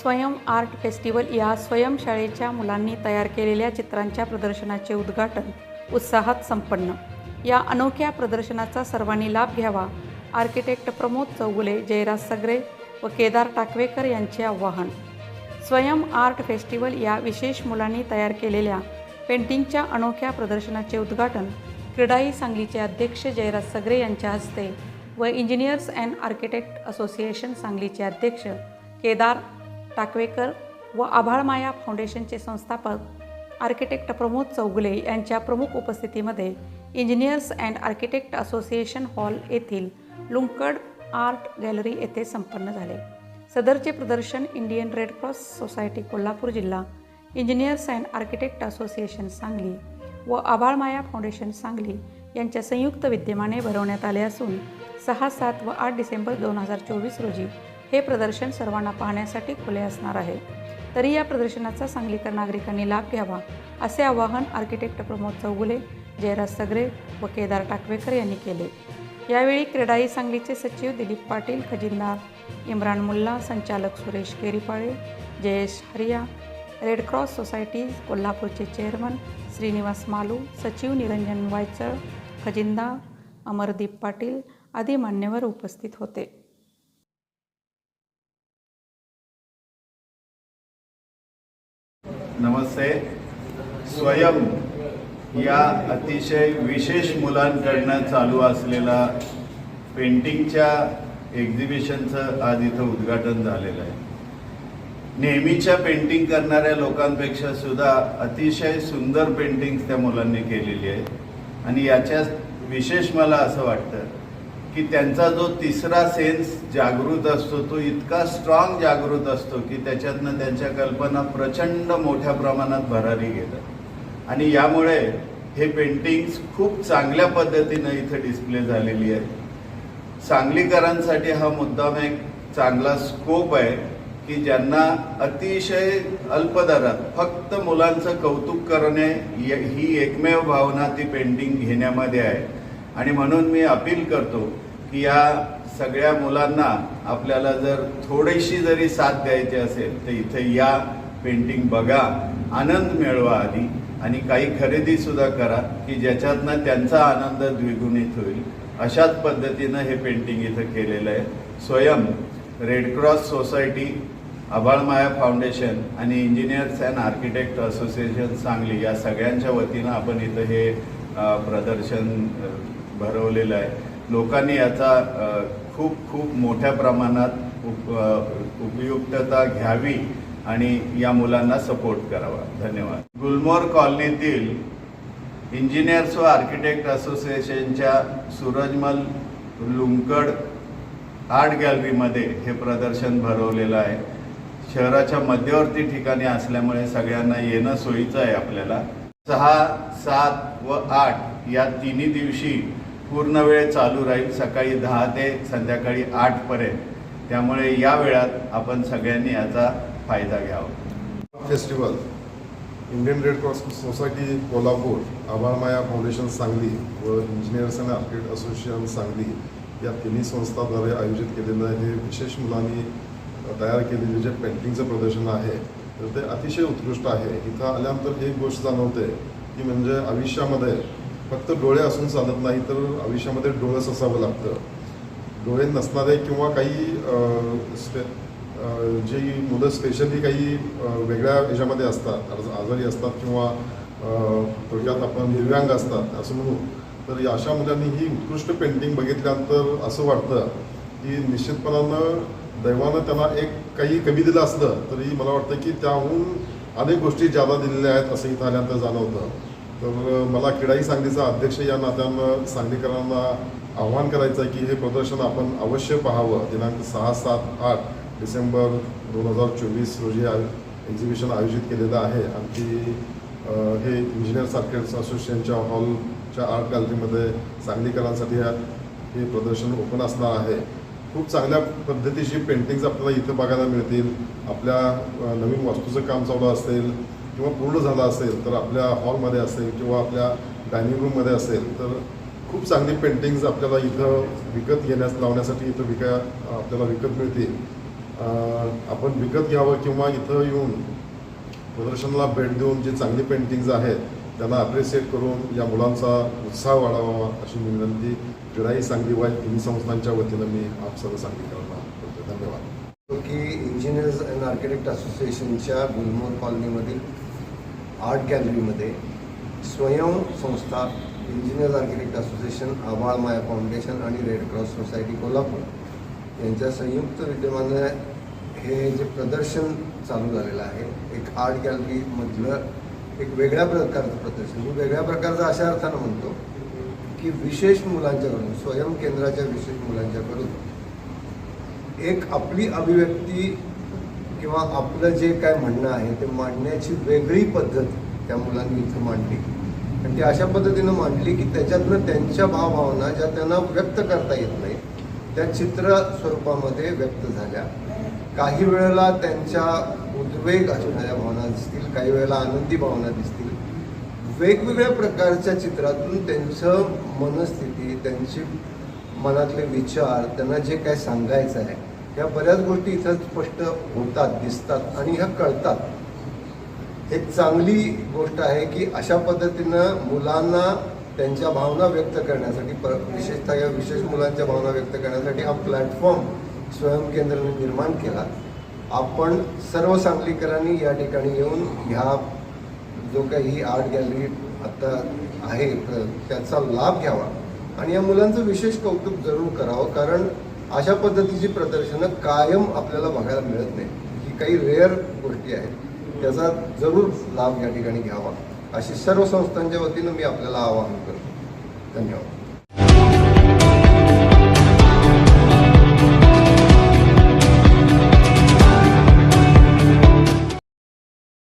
स्वयं art festival या स्वयंशाळेच्या मुलांनी तयार केलेल्या चित्रांच्या प्रदर्शनाचे उद्घाटन उत्साहात संपन्न. या अनोख्या प्रदर्शनाचा सर्वांनी लाभ घ्यावा आर्किटेक्ट प्रमोद चौगुले जयराज सगरे व केदार टाकवेकर यांचे आवाहन. स्वयं आर्ट फेस्टिवल या विशेष मुलांनी तयार केलेल्या पेंटिंगच्या अनोख्या प्रदर्शनाचे उद्घाटन क्रीडाई सांगलीचे अध्यक्ष जयराज सगरे यांच्या हस्ते व इंजिनियर्स अँड आर्किटेक्ट असोसिएशन सांगलीचे अध्यक्ष केदार टाकवेकर व आभाळमाया फाउंडेशनचे संस्थापक आर्किटेक्ट प्रमोद चौगुले यांच्या प्रमुख उपस्थितीमध्ये engineers and architect association hall येथील लुंकड आर्ट गॅलरी येथे संपन्न झाले. सदरचे प्रदर्शन Indian red cross society Kolhapur जिल्हा engineers and architect association Sangli व आभाळमाया फाउंडेशन सांगली यांच्या संयुक्त विद्यमाने भरवण्यात आले असून सहा सात व आठ डिसेंबर दोन हजार चोवीस रोजी हे प्रदर्शन सर्वांना पाहण्यासाठी खुले असणार आहे. तरी या प्रदर्शनाचा सांगलीकर नागरिकांनी लाभ घ्यावा असे आवाहन आर्किटेक्ट प्रमोद चौगुले जयराज सगरे व केदार टाकवेकर यांनी केले. यावेळी क्रीडाई सांगलीचे सचिव दिलीप पाटील खजिनदार इम्रान मुल्ला संचालक Suresh Keripale Jayesh Hariya red cross society कोल्हापूरचे चेअरमन श्रीनिवास मालू सचिव निरंजन वायचळ खजिनदार अमरदीप पाटील आदी मान्यवर उपस्थित होते. स्वयं या अतिशय विशेष मुलांकडनं चालू असलेला पेंटिंगच्या एक्झिबिशनचं आज इथं उद्घाटन झालेलं आहे. नेहमीच्या पेंटिंग करणाऱ्या लोकांपेक्षा सुद्धा अतिशय सुंदर पेंटिंग्स त्या मुलांनी केलेली आहे आणि याच्यात विशेष मला असं वाटतं की त्यांचा जो तिसरा सेन्स जागृत असतो तो इतका स्ट्रॉंग जागृत असतो की त्याच्यातनं त्यांच्या कल्पना प्रचंड मोठ्या प्रमाणात भरारी घेतात. आणि यामुळे हे पेंटिंग्स खूप चांगल्या पद्धतीनं इथं डिस्प्ले झालेली आहे सांगलीकरांसाठी हा मुद्दाम एक चांगला स्कोप आहे की ज्यांना अतिशय अल्प दरात फक्त मुलांचं कौतुक करणे ही एकमेव भावना ती पेंटिंग घेण्यामध्ये आहे. आणि म्हणून मी अपील करतो की या सगळ्या मुलांना आपल्याला जर थोडीशी जरी साथ द्यायची असेल तर इथे या पेंटिंग बघा आनंद मिळवा आधी आणि काही खरेदी सुद्धा करा की ज्याच्यातनं त्यांचा आनंद द्विगुणित होईल. अशाच पद्धतीनं हे पेंटिंग इथं केलेलं आहे. स्वयं red cross society Abhalmaya foundation आणि engineers and architect association Sangli या सगळ्यांच्या वतीनं आपण इथं हे प्रदर्शन भरवलेलं आहे. लोकांनी याचा खूप खूप मोठ्या प्रमाणात उप उपयुक्तता घ्यावी आणि या मुलांना सपोर्ट करावा. धन्यवाद. गुलमोर कॉलनीतील इंजिनियर्स व आर्किटेक्ट असोसिएशनच्या सूरजमल लुंकड आर्ट गॅलरीमध्ये हे प्रदर्शन भरवलेलं आहे. शहराच्या मध्यवर्ती ठिकाणी असल्यामुळे सगळ्यांना येणं सोयीचं आहे आपल्याला. सहा सात व आठ या तिन्ही दिवशी पूर्ण वेळ चालू राहील सकाळी दहा ते संध्याकाळी आठपर्यंत त्यामुळे या वेळात आपण सगळ्यांनी याचा फायदा घ्यावा. Festival Indian red cross society Kolhapur Abhalmaya foundation Sangli व engineers and architect association Sangli या तिन्ही संस्थाद्वारे आयोजित केलेलं हे विशेष मुलांनी तयार केलेले जे पेंटिंगचं प्रदर्शन आहे तर ते अतिशय उत्कृष्ट आहे. इथं आल्यानंतर एक गोष्ट जाणवते ती म्हणजे आयुष्यामध्ये फक्त डोळे असून चालत नाही तर आयुष्यामध्ये डोळस असावं लागतं. डोळे नसणारे किंवा काही जी मुलं स्पेशली काही वेगळ्या याच्यामध्ये असतात आज- आजारी असतात किंवा थोडक्यात आपण दिव्यांग असतात असं म्हणू. तर या अशा मुलांनी ही उत्कृष्ट पेंटिंग बघितल्यानंतर असं वाटतं की निश्चितपणानं दैवानं त्यांना एक काही कमी दिलं असलं तरी मला वाटतं की त्याहून अनेक गोष्टी ज्यादा दिलेल्या आहेत असं इथं आल्यानंतर जाणवतं. तर मला क्रीडाई सांगलीचा अध्यक्ष या नात्यानं सांगलीकरांना आव्हान करायचं आहे की हे प्रदर्शन आपण अवश्य पाहावं. दिनांक सहा सात आठ डिसेंबर दोन हजार चोवीस रोजी एक्झिबिशन आयोजित केलेलं आहे. आमची हे इंजिनियर्स आर्किटेक्ट्स असोसिएशनच्या हॉलच्या आर्ट गॅलरीमध्ये सांगलीकरांसाठी हा- हे प्रदर्शन ओपन असणार आहे. खूप चांगल्या पद्धतीची पेंटिंग्स आपल्याला इथं बघायला मिळतील. आपल्या नवीन वास्तूचं काम चालू असेल किंवा पूर्ण झालं असेल तर आपल्या हॉलमध्ये असेल किंवा आपल्या डायनिंग रूममध्ये असेल तर खूप चांगली पेंटिंग्ज आपल्याला इथं विकत घेण्यास लावण्यासाठी इथं विका आपल्याला विकत मिळतील. आपण विकत घ्यावं किंवा इथं येऊन प्रदर्शनाला भेट देऊन जे चांगली पेंटिंग्ज आहेत त्यांना अप्रिशिएट करून या मुलांचा उत्साह वाढावा अशी मी विनंती. क्रीडाई सांगली वाईट तिन्ही संस्थांच्या वतीनं मी आप सर्व सांगलीकरांना करतो धन्यवाद. की इंजिनियर्स अँड आर्किटेक्ट असोसिएशनच्या गुलमोर कॉलनीमधील आर्ट गॅलरीमध्ये स्वयं संस्था engineers architect association Abhalmaya foundation आणि रेड क्रॉस सोसायटी कोल्हापूर यांच्या संयुक्त विद्यमानं हे जे प्रदर्शन चालू झालेलं आहे एक आर्ट गॅलरीमधलं एक वेगळ्या प्रकारचं प्रदर्शन. मी वेगळ्या प्रकारचं अशा अर्थानं म्हणतो की विशेष मुलांच्याकडून स्वयं केंद्राच्या विशेष मुलांच्याकडून एक आपली अभिव्यक्ती किंवा आपलं जे काय म्हणणं आहे ते मांडण्याची वेगळी पद्धत त्या मुलांनी इथं मांडली. आणि ती अशा पद्धतीनं मांडली की त्याच्यातनं त्यांच्या भावभावना ज्या त्यांना व्यक्त करता येत नाही त्या चित्र स्वरूपामध्ये व्यक्त झाल्या. काही वेळेला त्यांच्या उद्वेग असणाऱ्या भावना दिसतील काही वेळेला आनंदी भावना दिसतील. वेगवेगळ्या प्रकारच्या चित्रातून त्यांचं मनस्थिती त्यांची मनातले विचार त्यांना जे काय सांगायचं आहे ह्या बऱ्याच गोष्टी इथं स्पष्ट होतात दिसतात आणि ह्या कळतात. एक चांगली गोष्ट आहे की अशा पद्धतीनं मुलांना त्यांच्या भावना व्यक्त करण्यासाठी पर विशेषतः या विशेष मुलांच्या भावना व्यक्त करण्यासाठी हा प्लॅटफॉर्म स्वयंकेंद्राने निर्माण केला. आपण सर्व सांगलीकरांनी या ठिकाणी येऊन ह्या जो काही आर्ट गॅलरी आत्ता आहे त्याचा लाभ घ्यावा आणि या मुलांचं विशेष कौतुक जरूर करावं कारण अशा पद्धतीची प्रदर्शनं कायम आपल्याला बघायला मिळत नाही ही काही रेअर गोष्टी आहेत. त्याचा जरूर लाभ या ठिकाणी घ्यावा. अशी सर्व संस्थांच्या वतीनं मी आपल्याला आवाहन करतो. धन्यवाद.